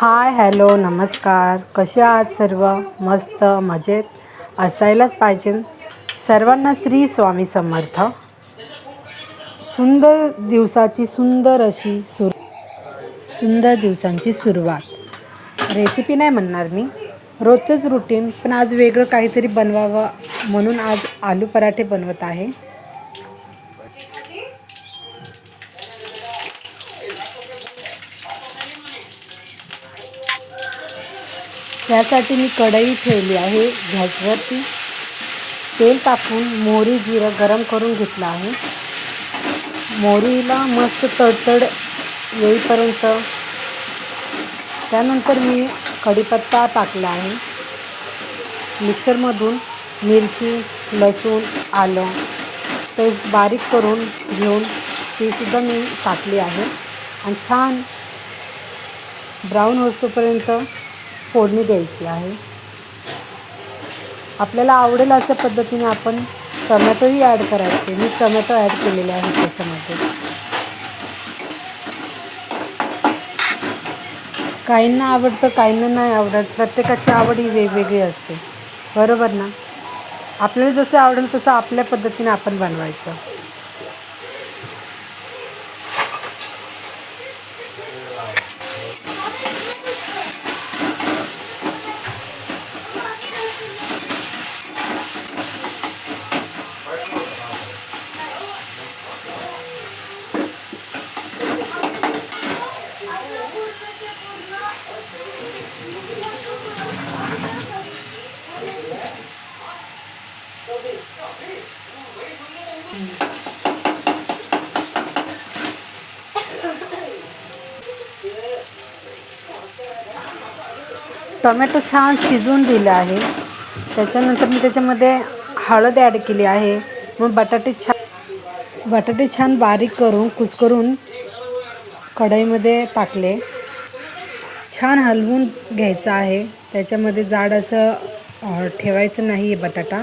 Hi hello नमस्कार. कसे आहात सर्व? मस्त मजेत. असायलाच पाहिजे. सर्वांना श्री स्वामी समर्थ. सुंदर दिवसाची सुंदर अशी सुर सुंदर दिवसांची सुरुवात. रेसिपी नाही म्हणणार मी. रोजचंच रुटीन पण आज वेगळं काहीतरी बनवावं म्हणून आज आलू पराठे बनवत आहे. त्यासाठी मी कढई ठेवली आहे गॅसवरती तेल टाकून मोहरी जिरं गरम करून घेतलं आहे. मोहरीला मस्त तडतड येईपर्यंत. त्यानंतर मी कढीपत्ता टाकला आहे. मिक्सरमधून मिरची लसूण आलं पेस्ट बारीक करून घेऊन तीसुद्धा मी टाकली आहे. आणि छान ब्राऊन होतोपर्यंत फोडणी द्यायची आहे. आपल्याला आवडेल अशा पद्धतीने आपण टमॅटोही ॲड करायचे. मी टमॅटो ॲड केलेले आहे त्याच्यामध्ये. काहींना आवडतं काहींना नाही आवडत. प्रत्येकाची आवड ही वेगवेगळी असते. बरोबर ना? आपल्याला जसं आवडेल तसं आपल्या पद्धतीने आपण बनवायचं. टोमॅटो छान शिजवून दिलं आहे. त्याच्यानंतर मी त्याच्यामध्ये हळद ॲड केली आहे. मग बटाटे छान बटाटे छान बारीक करून कुस्करून कढईमध्ये टाकले. छान हलवून घ्यायचं आहे. त्याच्यामध्ये जाड असं ठेवायचं नाही आहे बटाटा.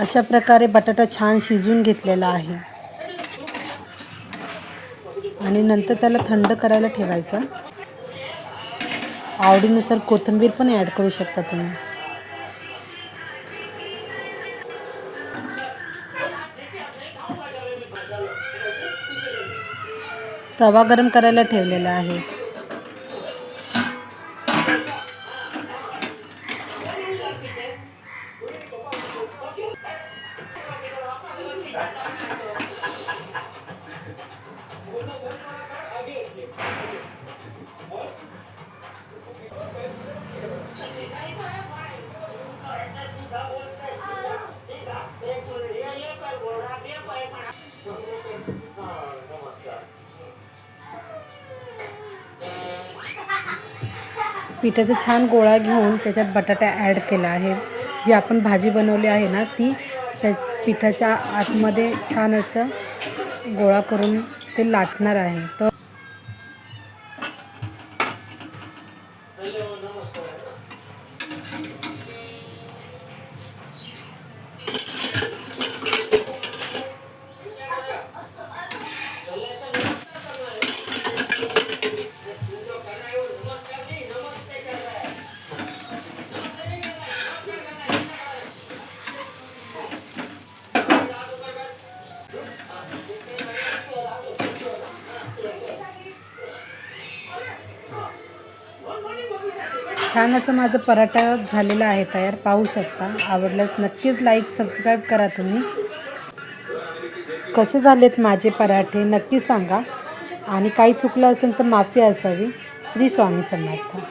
अशा प्रकारे बटाटा छान शिजून घेतलेला आहे. आणि नंतर त्याला थंड करायला ठेवायचं. आवडीनुसार कोथिंबीर पण ॲड करू शकता तुम्ही. तवा गरम करायला ठेवलेला आहे. पिठाचा छान गोळा घेऊन त्याच्यात बटाटा ॲड केला आहे. जी आपण भाजी बनवली आहे ना ती त्या पिठाच्या आतमध्ये छान असं गोळा करून ते लाटणार आहे. तर छान असं माझं पराठा झालेला आहे तयार. पाहू शकता. आवडल्यास नक्कीच लाईक सबस्क्राईब करा तुम्ही. कसे झालेत माझे पराठे नक्की सांगा. आणि काही चुकलं असेल तर माफी असावी. श्री स्वामी समर्थ.